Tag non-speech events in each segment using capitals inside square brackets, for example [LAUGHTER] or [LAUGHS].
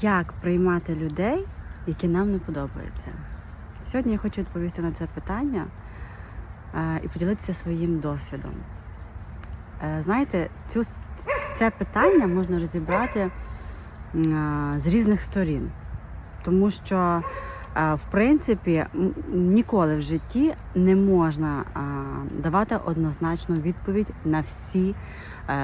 Як приймати людей, які нам не подобаються? Сьогодні я хочу відповісти на це питання е, і поділитися своїм досвідом. Е, Знаєте, цю, це питання можна розібрати е, з різних сторін, тому що, в принципі, ніколи в житті не можна давати однозначну відповідь на всі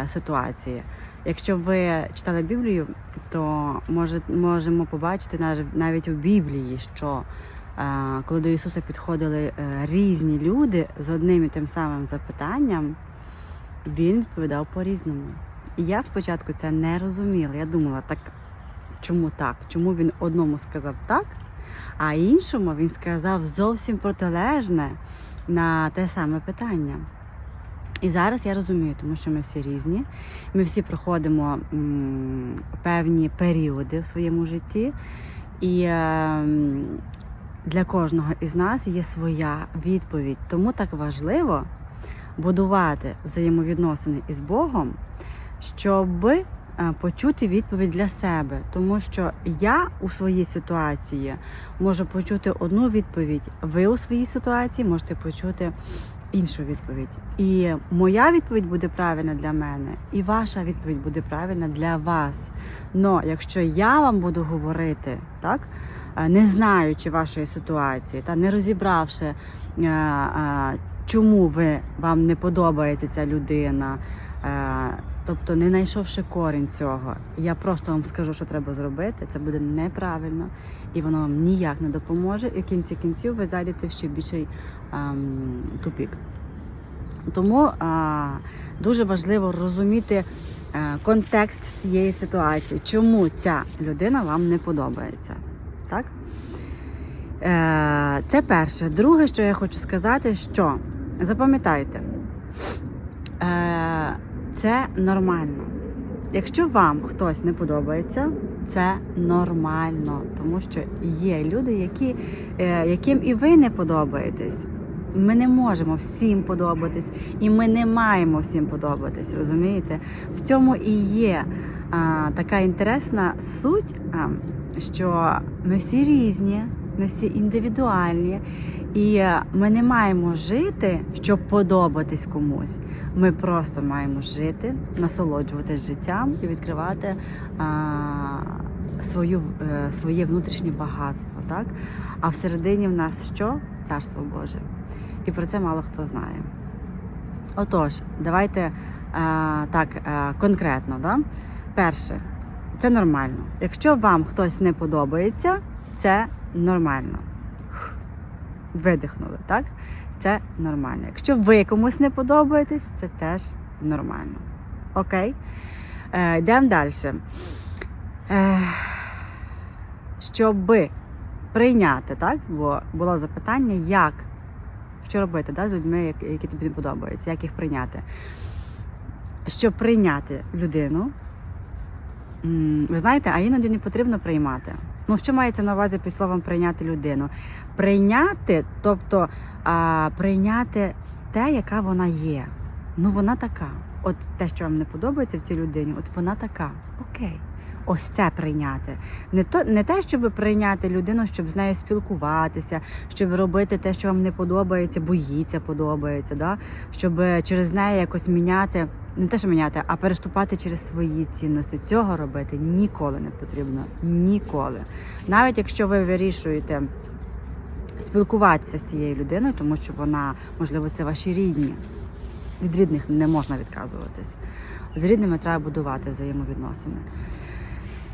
ситуації. Якщо ви читали Біблію, то може, можемо побачити навіть у Біблії, що е, коли до Ісуса підходили е, різні люди з одним і тим самим запитанням, Він відповідав по-різному. І я спочатку це не розуміла. Я думала, так чому так? Чому він одному сказав так, а іншому він сказав зовсім протилежне на те саме питання. І зараз я розумію, тому що ми всі різні, ми всі проходимо м, певні періоди в своєму житті, і е, для кожного із нас є своя відповідь. Тому так важливо будувати взаємовідносини із Богом, щоб е, почути відповідь для себе. Тому що я у своїй ситуації можу почути одну відповідь, ви у своїй ситуації можете почути іншу відповідь. І моя відповідь буде правильна для мене, і ваша відповідь буде правильна для вас. Но якщо я вам буду говорити, так, е, не знаючи вашої ситуації, та не розібравши, е, е, чому ви вам не подобається ця людина. Тобто, не знайшовши корінь цього, я просто вам скажу, що треба зробити. Це буде неправильно, і воно вам ніяк не допоможе. І в кінці кінців ви зайдете в ще більший ем, тупік. Тому а, дуже важливо розуміти е, контекст всієї ситуації, чому ця людина вам не подобається. Так? Е, це перше. Друге, що я хочу сказати, що запам'ятайте, е, це нормально. Якщо вам хтось не подобається, це нормально, тому що є люди, які, е, яким і ви не подобаєтесь. Ми не можемо всім подобатись, і ми не маємо всім подобатись. Розумієте? В цьому і є а, така інтересна суть, а, що ми всі різні, ми всі індивідуальні, і е, ми не маємо жити, щоб подобатись комусь. Ми просто маємо жити, насолоджуватись життям і відкривати а, свою, е, своє внутрішнє багатство. Так? А всередині в нас що? Царство Боже. І про це мало хто знає. Отож, давайте е, так е, конкретно. Да? Перше, це нормально. Якщо вам хтось не подобається, це нормально. Видихнули, так? Це нормально. Якщо ви комусь не подобаєтесь, це теж нормально. Окей? Е, йдемо далі. Е, щоби прийняти, так? Бо було запитання, як що робити да, з людьми, які тобі не подобаються, як їх прийняти. Щоб прийняти людину, ви знаєте, а іноді не потрібно приймати. Ну, що мається на увазі під словом прийняти людину? Прийняти, тобто а, прийняти те, яка вона є. Ну, вона така. От те, що вам не подобається в цій людині, от вона така. Окей. Ось це прийняти. Не то не те, щоб прийняти людину, щоб з нею спілкуватися, щоб робити те, що вам не подобається, боїться, подобається, да? щоб е, через неї якось міняти, не те, що міняти, а переступати через свої цінності. Цього робити ніколи не потрібно. Ніколи. Навіть якщо ви вирішуєте спілкуватися з цією людиною, тому що вона, можливо, це ваші рідні. Від рідних не можна відказуватись. З рідними треба будувати взаємовідносини.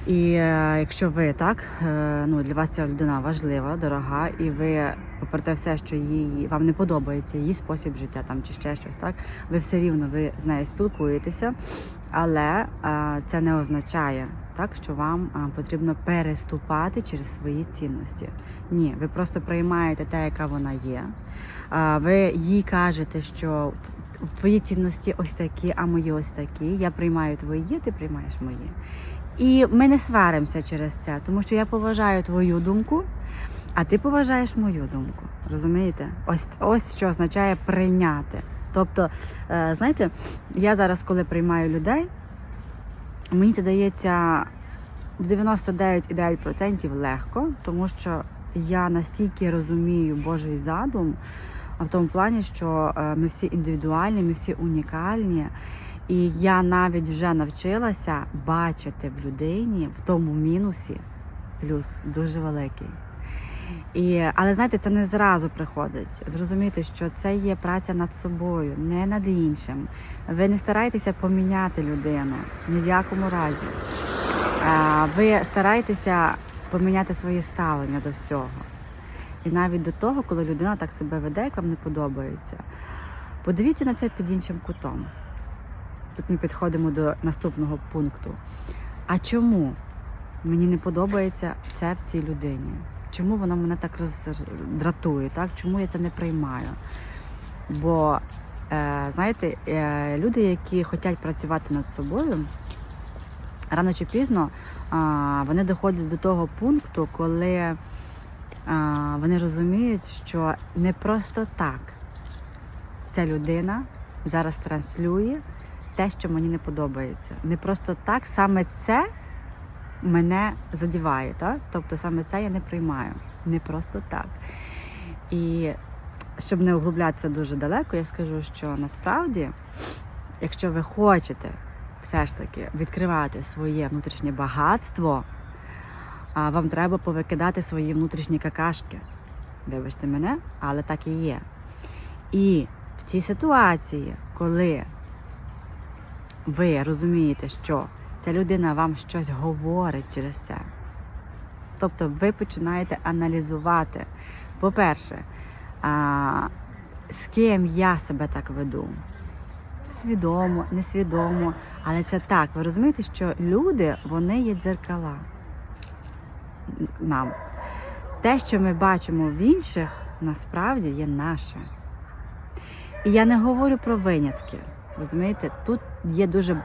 І е, якщо ви так, е, ну для вас ця людина важлива, дорога, і ви, попри те все, що їй вам не подобається, її спосіб життя там чи ще щось, так ви все рівно ви з нею спілкуєтеся, але е, це не означає так, що вам потрібно переступати через свої цінності. Ні, ви просто приймаєте те, яка вона є. Ви їй кажете, що твої цінності ось такі, а мої ось такі. Я приймаю твої, ти приймаєш мої. І ми не сваримося через це, тому що я поважаю твою думку, а ти поважаєш мою думку. Розумієте? Ось ось що означає прийняти. Тобто, е, знаєте, я зараз, коли приймаю людей, мені це дається в 99,9% легко, тому що я настільки розумію Божий задум, а в тому плані, що е, ми всі індивідуальні, ми всі унікальні. І я навіть вже навчилася бачити в людині в тому мінусі плюс дуже великий. І, але знаєте, це не зразу приходить. Зрозуміти, що це є праця над собою, не над іншим. Ви не старайтеся поміняти людину ні в якому разі. Ви стараєтеся поміняти своє ставлення до всього. І навіть до того, коли людина так себе веде, як вам не подобається. Подивіться на це під іншим кутом. Тут ми підходимо до наступного пункту. А чому мені не подобається це в цій людині? Чому вона мене так роздратує? Так? Чому я це не приймаю? Бо, е, знаєте, е, люди, які хочуть працювати над собою, рано чи пізно а, вони доходять до того пункту, коли а, вони розуміють, що не просто так ця людина зараз транслює те, що мені не подобається. Не просто так, саме це мене задіває. Так? Тобто саме це я не приймаю. Не просто так. І щоб не углублятися дуже далеко, я скажу, що насправді, якщо ви хочете все ж таки відкривати своє внутрішнє багатство, вам треба повикидати свої внутрішні какашки. Вибачте мене, але так і є. І в цій ситуації, коли ви розумієте, що ця людина вам щось говорить через це, тобто ви починаєте аналізувати, по-перше, з ким я себе так веду. Свідомо, несвідомо, але це так. Ви розумієте, що люди вони є дзеркала нам. Те, що ми бачимо в інших, насправді є наше. І я не говорю про винятки. Розумієте, тут є дуже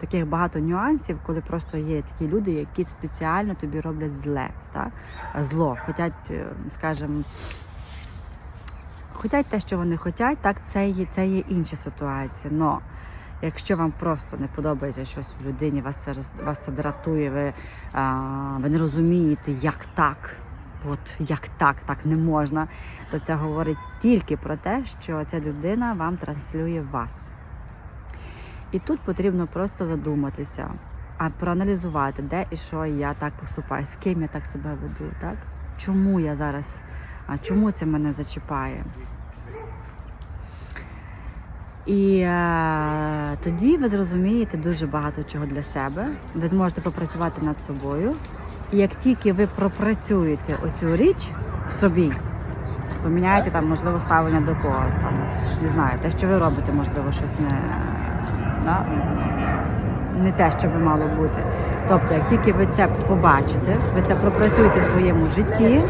таких багато нюансів, коли просто є такі люди, які спеціально тобі роблять зле, так? зло, хотять, е, скажімо, хотять те, що вони хочуть, так це є, це є інша ситуація. Но якщо вам просто не подобається щось в людині, вас це вас це дратує, ви, а, ви не розумієте, як так. От як так, так не можна, то це говорить тільки про те, що ця людина вам транслює вас. І тут потрібно просто задуматися, а проаналізувати, де і що я так поступаю, з ким я так себе веду, так? Чому я зараз, а чому це мене зачіпає? І е, тоді ви зрозумієте дуже багато чого для себе. Ви зможете попрацювати над собою. І як тільки ви пропрацюєте оцю річ в собі, поміняєте там, можливо, ставлення до когось, там, не знаю, те, що ви робите, можливо, щось не, да, не те, що би мало бути. Тобто, як тільки ви це побачите, ви це пропрацюєте в своєму житті.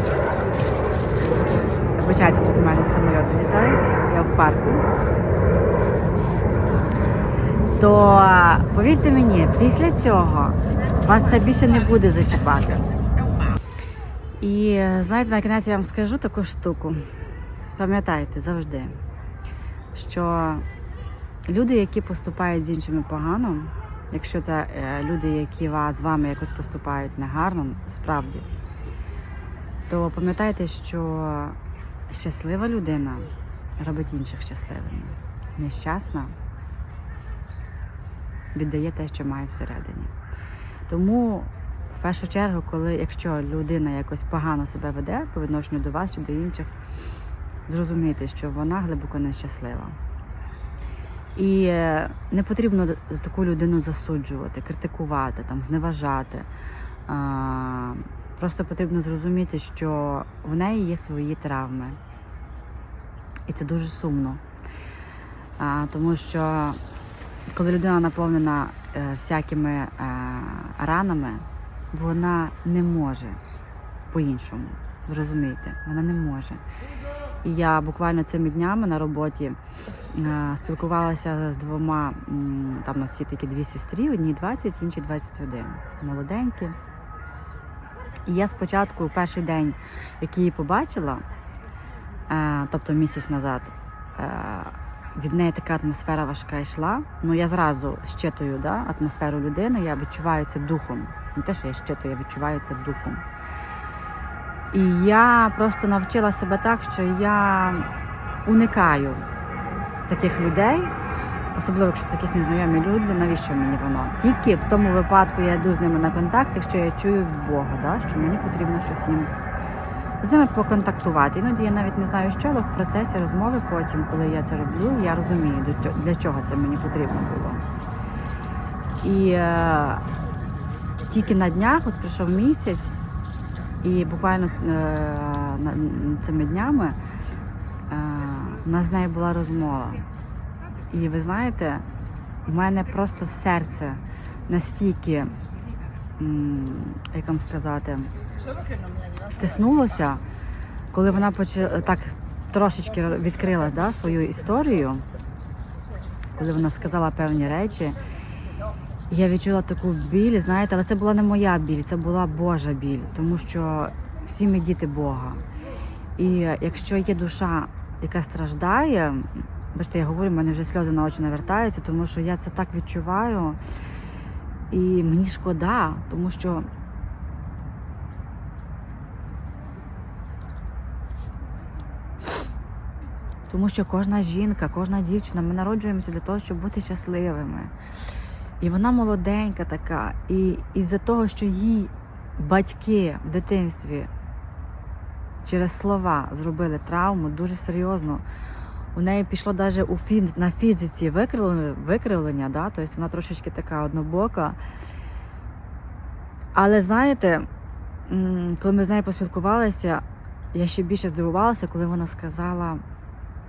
Вибачайте, тут у мене самольоти літають, я в парку. То повірте мені, після цього вас це більше не буде зачіпати. І знаєте, на кінець я вам скажу таку штуку. Пам'ятайте завжди, що люди, які поступають з іншими погано, якщо це е, люди, які з вами якось поступають негарно, справді, то пам'ятайте, що щаслива людина робить інших щасливими. Нещасна віддає те, що має всередині. Тому в першу чергу, коли якщо людина якось погано себе веде по відношенню до вас чи до інших, зрозумійте, що вона глибоко нещаслива. І е, не потрібно таку людину засуджувати, критикувати, там, зневажати. Просто потрібно зрозуміти, що в неї є свої травми. І це дуже сумно. Тому що коли людина наповнена е, всякими е, ранами, вона не може по-іншому. Розумієте? Вона не може. І я буквально цими днями на роботі е, спілкувалася з двома, там у нас всі такі дві сестрі, одній 20, іншій 21. Молоденькі. І я спочатку, перший день, як її побачила, е, тобто місяць назад, е, від неї така атмосфера важка йшла. Ну я зразу щитую да, атмосферу людини, я відчуваю це духом. Не те, що я щитую, я відчуваю це духом. І я просто навчила себе так, що я уникаю таких людей, особливо якщо це якісь незнайомі люди, навіщо мені воно? Тільки в тому випадку я йду з ними на контакт, якщо я чую від Бога, да, що мені потрібно щось їм з ними поконтактувати. Іноді я навіть не знаю, що, але в процесі розмови потім, коли я це роблю, я розумію, для чого це мені потрібно було. І е, тільки на днях, от пройшов місяць, і буквально е, цими днями е, у нас з нею була розмова. І ви знаєте, у мене просто серце настільки, як вам сказати, стиснулося, коли вона почала так трошечки відкрила да, свою історію, коли вона сказала певні речі. Я відчула таку біль, знаєте, але це була не моя біль, це була Божа біль, тому що всі ми діти Бога. І якщо є душа, яка страждає, бачите, я говорю, в мене вже сльози на очі навертаються, тому що я це так відчуваю. І мені шкода, тому що Тому що кожна жінка, кожна дівчина, ми народжуємося для того, щоб бути щасливими. І вона молоденька така. І із-за того, що їй батьки в дитинстві через слова зробили травму дуже серйозно. У неї пішло навіть у фіз... на фізиці викривлення, викривлення да? тобто вона трошечки така однобока. Але знаєте, коли ми з нею поспілкувалися, я ще більше здивувалася, коли вона сказала.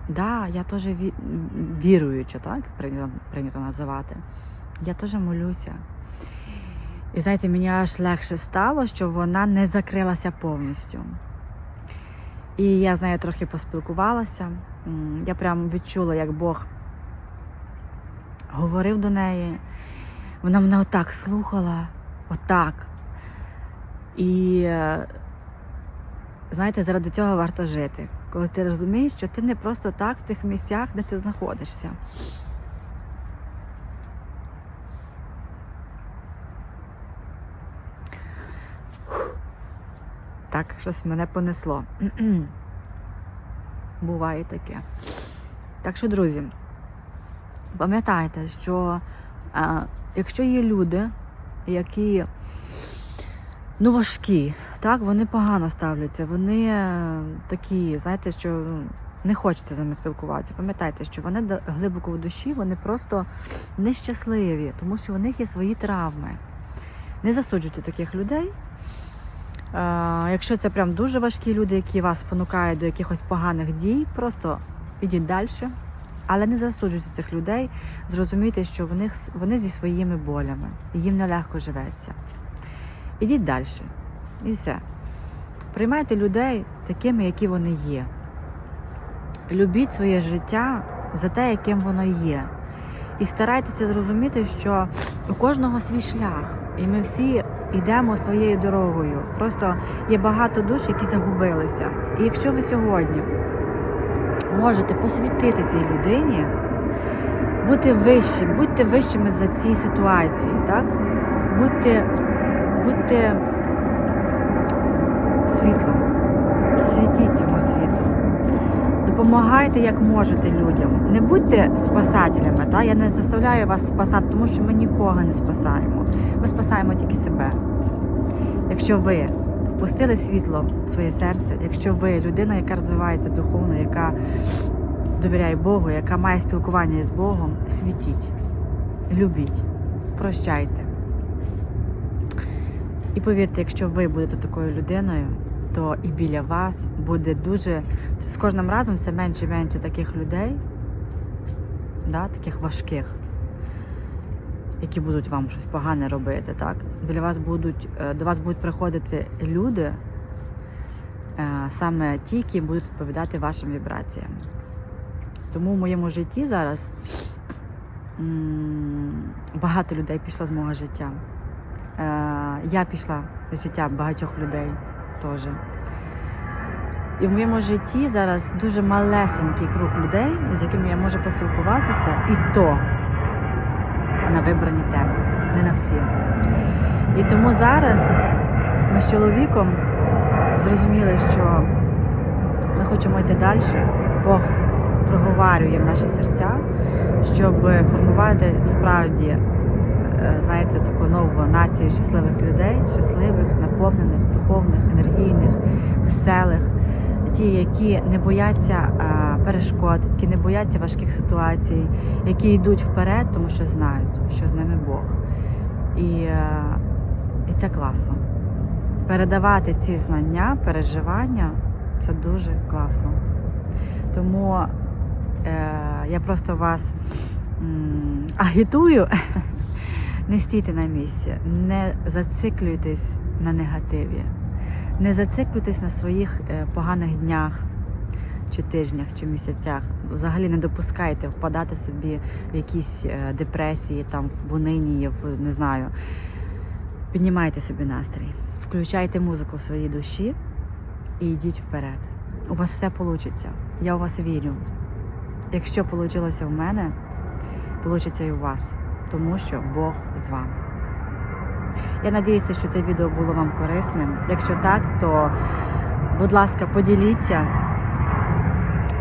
Да, я теж віруюча, так прийнято називати. Я теж молюся. І знаєте, мені аж легше стало, що вона не закрилася повністю. І я з нею трохи поспілкувалася. Я прям відчула, як Бог говорив до неї. Вона мене отак слухала, отак. І е, знаєте, заради цього варто жити. Коли ти розумієш, що ти не просто так в тих місцях, де ти знаходишся. Так, щось мене понесло. Буває таке. Так що, друзі, пам'ятайте, що а, якщо є люди, які ну, важкі, так, вони погано ставляться, вони е, такі, знаєте, що не хочеться з ними спілкуватися. Пам'ятайте, що вони глибоко в душі, вони просто нещасливі, тому що у них є свої травми. Не засуджуйте таких людей. Якщо це прям дуже важкі люди, які вас спонукають до якихось поганих дій, просто ідіть далі. Але не засуджуйте цих людей, зрозумійте, що в них, вони зі своїми болями, їм нелегко живеться. Ідіть далі. І все. Приймайте людей такими, які вони є. Любіть своє життя за те, яким воно є. І старайтеся зрозуміти, що у кожного свій шлях, і ми всі йдемо своєю дорогою. Просто є багато душ, які загубилися. І якщо ви сьогодні можете посвятити цій людині, бути вищим, будьте вищими за ці ситуації, так? Будьте, будьте світлом, світіть цьому світу. Допомагайте як можете людям. Не будьте спасателями. Та? Я не заставляю вас спасати, тому що ми нікого не спасаємо. Ми спасаємо тільки себе. Якщо ви впустили світло в своє серце, якщо ви людина, яка розвивається духовно, яка довіряє Богу, яка має спілкування з Богом, світіть, любіть, прощайте. І повірте, якщо ви будете такою людиною, то і біля вас буде дуже з кожним разом все менше і менше таких людей, да, таких важких, які будуть вам щось погане робити. Так? Біля вас будуть, е, до вас будуть приходити люди, е, саме ті, які будуть відповідати вашим вібраціям. Тому в моєму житті зараз багато людей пішло з мого життя. Е, Я пішла з життя багатьох людей теж. І в моєму житті зараз дуже малесенький круг людей, з якими я можу поспілкуватися, і то на вибрані теми, не на всі. І тому зараз ми з чоловіком зрозуміли, що ми хочемо йти далі. Бог проговарює в наші серця, щоб формувати справді, е, знаєте, таку нову націю щасливих людей, щасливих, наповнених, духовних, енергійних, веселих, ті, які не бояться е, перешкод, які не бояться важких ситуацій, які йдуть вперед, тому що знають, що з ними Бог. І, е, і це класно. Передавати ці знання, переживання це дуже класно. Тому е, я просто вас м, агітую, [LAUGHS] не стійте на місці, не зациклюйтесь на негативі, не зациклюйтесь на своїх е, поганих днях чи тижнях, чи місяцях. Взагалі не допускайте впадати собі в якісь е, депресії, там в унинії, в не знаю. Піднімайте собі настрій, включайте музику в своїй душі і йдіть вперед. У вас все вийде. Я у вас вірю. Якщо вийшло в мене, вийде і у вас, тому що Бог з вами. Я надіюся, що це відео було вам корисним. Якщо так, то, будь ласка, поділіться,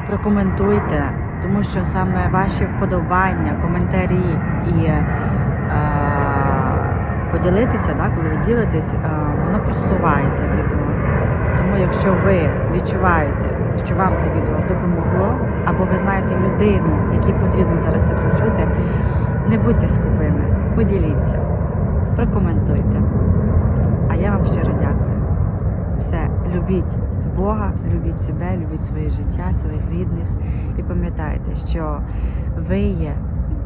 прокоментуйте, тому що саме ваші вподобання, коментарі і е, поділитися, да, коли ви ділитесь, е, воно просуває це відео. Тому якщо ви відчуваєте, що вам це відео допомогло, або ви знаєте людину, якій потрібно зараз це почути, не будьте скупими, поділіться, прокоментуйте. А я вам щиро дякую. Все, любіть Бога, любіть себе, любіть своє життя, своїх рідних. І пам'ятайте, що ви є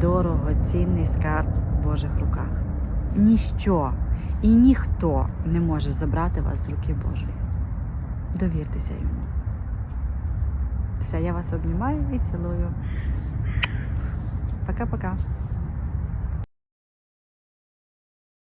дорогоцінний скарб в Божих руках. Ніщо і ніхто не може забрати вас з руки Божої. Довіртеся йому. Все, я вас обнімаю і цілую. Пока-пока.